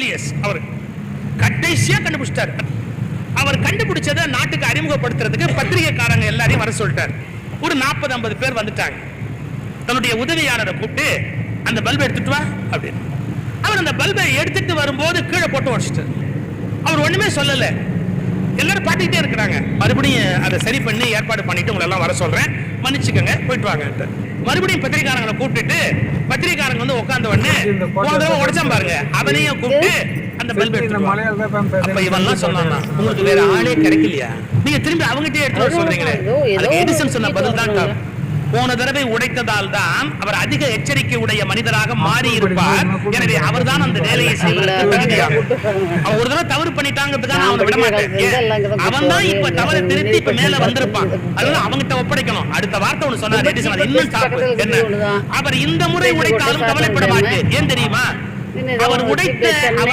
Nucleus அவர் கடைசியா கண்டுபிடிச்சிட்டாரு. அவர் கண்டுபிடிச்சதை நாட்டுக்கு அறிமுகப்படுத்துறதுக்கு பத்திரிகைக்காரங்க எல்லாரையும் வர சொல்லிட்டார். ஒரு நாற்பது ஐம்பது பேர் வந்துட்டாங்க. தன்னுடைய உதவியாளரை கூப்பிட்டு அந்த பல்பை எடுத்துட்டு வா அப்படின்னு. அவர் அந்த பல்பை எடுத்துட்டு வரும்போது கீழே போட்டு உடச்சிட்டார். அவர் ஒண்ணுமே சொல்லலை. எல்லாரும் பாத்துக்கிட்டே இருக்கிறாங்க. மறுபடியும் அதை சரி பண்ணி ஏற்பாடு பண்ணிட்டு உங்களெல்லாம் வர சொல்றேன். மன்னிச்சுக்கோங்க போயிட்டு வாங்க மறுபடியும் பத்திரிகாரங்களை கூப்பிட்டுட்டு உட்கார்ந்த உடனே போன உடைச்சான் பாருங்க. அவனையும் கூப்பிட்டு அந்த பல்பை. அப்ப இவன்லாம் சொன்னானா? உங்களுக்கு வேற ஆளே கிடைக்கலையா? நீங்க திரும்பி அவங்ககிட்டயே எடுத்து சொல்றீங்களே. அதுக்கு எடிசன் சொன்ன பதில் தான் சொல்றாங்க. போன தடவை உடைத்ததால் தான் அவர் அதிக எச்சரிக்கை உடைய மனிதராக மாறி இருப்பார் எனவே அவர்தான் அந்த வேலையை செய்வதற்கு ஒரு தடவை தவறு பண்ணிட்டாங்கிறதுக்காக அவனை விட மாட்டேன்? அவன் தான் இப்ப தவறை திருத்தி இப்ப மேல வந்திருப்பான். அதனால அவங்கிட்ட ஒப்படைக்கணும். அடுத்த வார்த்தை ஒண்ணு சொன்னார் இன்னும் என்ன? அவர் இந்த முறை உடைத்தாலும் கவலைப்பட மாட்டேன். ஏன் தெரியுமா? அவர் உடைத்த அவர்